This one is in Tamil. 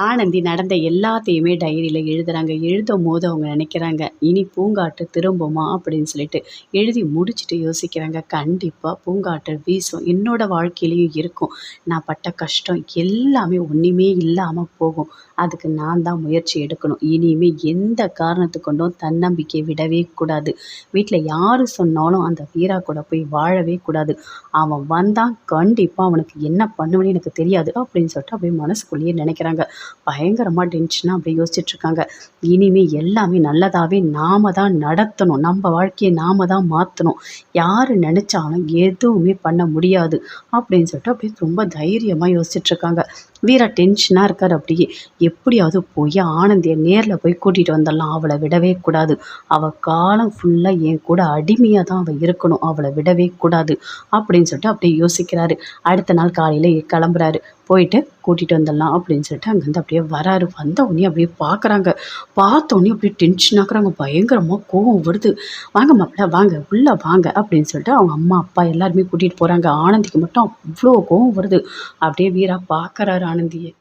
ஆனந்தி நடந்த எல்லாத்தையுமே டைரியில் எழுதுகிறாங்க எழுதும் போது அவங்க நினைக்கிறாங்க இனி பூங்காற்று திரும்புமா? அப்படின்னு சொல்லிட்டு எழுதி முடிச்சுட்டு யோசிக்கிறாங்க. கண்டிப்பாக பூங்காற்று வீசும். என்னோட வாழ்க்கையிலையும் இருக்கும். நான் பட்ட கஷ்டம் எல்லாமே ஒன்றுமே இல்லாமல் போகும். அதுக்கு நான் தான் முயற்சி எடுக்கணும். இனிமே எந்த காரணத்து கொண்டும் தன்னம்பிக்கை விடவே கூடாது. வீட்டில் யார் சொன்னாலும் அந்த வீரா கூட போய் வாழவே கூடாது. அவன் வந்தான் கண்டிப்பாக அவனுக்கு என்ன பண்ணுவேன்னு எனக்கு தெரியாது அப்படின்னு சொல்லிட்டு அப்படியே மனசுக்குள்ளேயே நினைக்கிறாங்க. பயங்கரமாக டென்ஷனாக அப்படியே யோசிச்சுட்ருக்காங்க இனிமேல் எல்லாமே நல்லதாகவே நாம் தான் நடத்தணும். நம்ம வாழ்க்கையை நாம் தான் மாற்றணும் யார் நினச்சாலும் எதுவுமே பண்ண முடியாது அப்படின்னு சொல்லிட்டு அப்படியே ரொம்ப தைரியமாக யோசிச்சுட்ருக்காங்க வீரா டென்ஷனாக இருக்கார் அப்படியே. எப்படியாவது போய் ஆனந்தியை நேரில் போய் கூட்டிகிட்டு வந்துடலாம். அவளை விடவே கூடாது. அவள் காலம் ஃபுல்லாக என் கூட அடிமையாக தான் அவள் இருக்கணும். அவளை விடவே கூடாது அப்படின்னு சொல்லிட்டு அப்படியே யோசிக்கிறாரு. அடுத்த நாள் காலையில் கிளம்புறாரு. போயிட்டு கூட்டிகிட்டு வந்துடலாம் அப்படின்னு சொல்லிட்டு அங்கேருந்து அப்படியே வராரு. வந்த உடனே அப்படியே பார்க்குறாங்க பார்த்தோன்னே அப்படியே டென்ஷன் ஆக்குறாங்க. பயங்கரமாக கோவம் வருது. வாங்க மாப்பிள்ள வாங்க. உள்ளே வாங்க அப்படின்னு சொல்லிட்டு அவங்க அம்மா அப்பா எல்லாருமே கூட்டிகிட்டு போகிறாங்க ஆனந்திக்கு மட்டும் அவ்வளோ கோவம் வருது. அப்படியே வீரா பார்க்குறாரு ஆனந்தியை.